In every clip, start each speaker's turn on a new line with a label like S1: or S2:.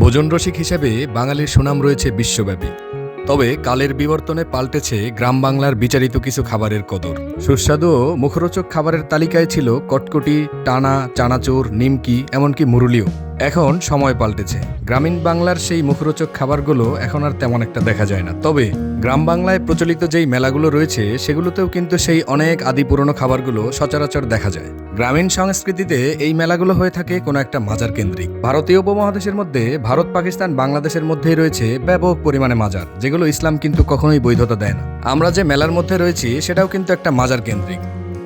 S1: ভোজন রসিক হিসেবে বাঙালির সুনাম রয়েছে বিশ্বব্যাপী। তবে কালের বিবর্তনে পাল্টেছে গ্রাম বাংলার বিচারিত কিছু খাবারের কদর। সুস্বাদু ও মুখরোচক খাবারের তালিকায় ছিল কটকটি, টানা, চানাচুর, নিমকি, এমনকি মুরুলিও। এখন সময় পাল্টেছে। গ্রামীণ বাংলার সেই মুখরোচক খাবারগুলো এখন আর তেমন একটা দেখা যায় না। তবে গ্রাম বাংলায় প্রচলিত যেই মেলাগুলো রয়েছে, সেগুলোতেও কিন্তু সেই অনেক আদি পুরনো খাবারগুলো সচরাচর দেখা যায়। গ্রামীণ সংস্কৃতিতে এই মেলাগুলো হয়ে থাকে কোনো একটা মাজার কেন্দ্রিক। ভারতীয় উপমহাদেশের মধ্যে ভারত, পাকিস্তান, বাংলাদেশের মধ্যেই রয়েছে ব্যাপক পরিমাণে মাজার, যেগুলো ইসলাম কিন্তু কখনোই বৈধতা দেয় না। আমরা যে মেলার মধ্যে রয়েছি, সেটাও কিন্তু একটা মাজার কেন্দ্রিক।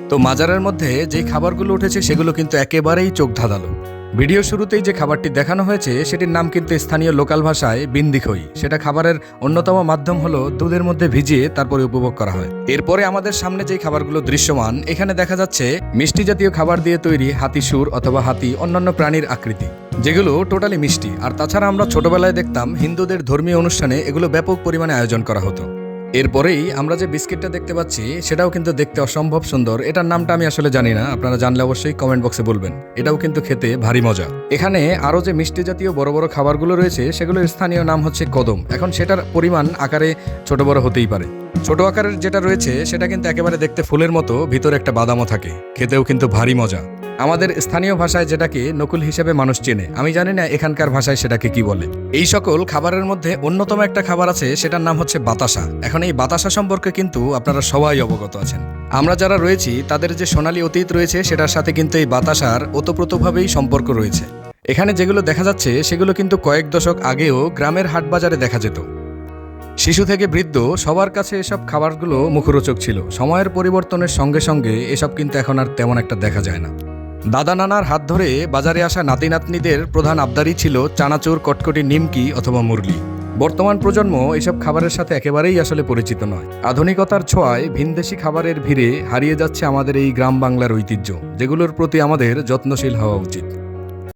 S1: তো মাজারের মধ্যে যে খাবারগুলো উঠেছে, সেগুলো কিন্তু একেবারেই চোখ ধাঁধালো। ভিডিও শুরুতেই যে খাবারটি দেখানো হয়েছে, সেটির নাম কিন্তু স্থানীয় লোকাল ভাষায় বিন্দিখই। সেটা খাবারের অন্যতম মাধ্যম হলো দুধের মধ্যে ভিজিয়ে তারপরে উপভোগ করা হয়। এরপরে আমাদের সামনে যে খাবারগুলো দৃশ্যমান, এখানে দেখা যাচ্ছে মিষ্টি জাতীয় খাবার দিয়ে তৈরি হাতি সুর অথবা হাতি অন্যান্য প্রাণীর আকৃতি, যেগুলো টোটালি মিষ্টি। আর তাছাড়া আমরা ছোটবেলায় দেখতাম হিন্দুদের ধর্মীয় অনুষ্ঠানে এগুলো ব্যাপক পরিমাণে আয়োজন করা হতো। এরপরেই আমরা যে বিস্কিটটা দেখতে পাচ্ছি, সেটাও কিন্তু দেখতে অসম্ভব সুন্দর। এটার নামটা আমি আসলে জানি না, আপনারা জানলে অবশ্যই কমেন্ট বক্সে বলবেন। এটাও কিন্তু খেতে ভারী মজা। এখানে আরও যে মিষ্টি জাতীয় বড় বড় খাবারগুলো রয়েছে, সেগুলোর স্থানীয় নাম হচ্ছে কদম। এখন সেটার পরিমাণ আকারে ছোট বড় হতেই পারে। ছোট আকারের যেটা রয়েছে, সেটা কিন্তু একেবারে দেখতে ফুলের মতো, ভিতরে একটা বাদামও থাকে। খেতেও কিন্তু ভারী মজা। আমাদের স্থানীয় ভাষায় যেটাকে নকুল হিসেবে মানুষ চেনে। আমি জানি না এখানকার ভাষায় সেটাকে কি বলে। এই সকল খাবারের মধ্যে অন্যতম একটা খাবার আছে, সেটার নাম হচ্ছে বাতাসা। এখন এই বাতাসা সম্পর্কে কিন্তু আপনারা সবাই অবগত আছেন। আমরা যারা রয়েছি, তাদের যে সোনালী অতীত রয়েছে, সেটার সাথে কিন্তু এই বাতাসার ওতপ্রোতভাবেই সম্পর্ক রয়েছে। এখানে যেগুলো দেখা যাচ্ছে, সেগুলো কিন্তু কয়েক দশক আগেও গ্রামের হাটবাজারে দেখা যেত। শিশু থেকে বৃদ্ধ, সবার কাছে এসব খাবারগুলো মুখরোচক ছিল। সময়ের পরিবর্তনের সঙ্গে সঙ্গে এসব কিন্তু এখন আর তেমন একটা দেখা যায় না। দাদা নানার হাত ধরে বাজারে আসা নাতি নাতনিদের প্রধান আবদারই ছিল চানাচুর, কটকটি, নিমকি অথবা মুরলি বর্তমান প্রজন্ম এসব খাবারের সাথে একেবারেই আসলে পরিচিত নয়। আধুনিকতার ছোঁয়ায় ভিনদেশি খাবারের ভিড়ে হারিয়ে যাচ্ছে আমাদের এই গ্রাম বাংলার ঐতিহ্য, যেগুলোর প্রতি আমাদের যত্নশীল হওয়া উচিত।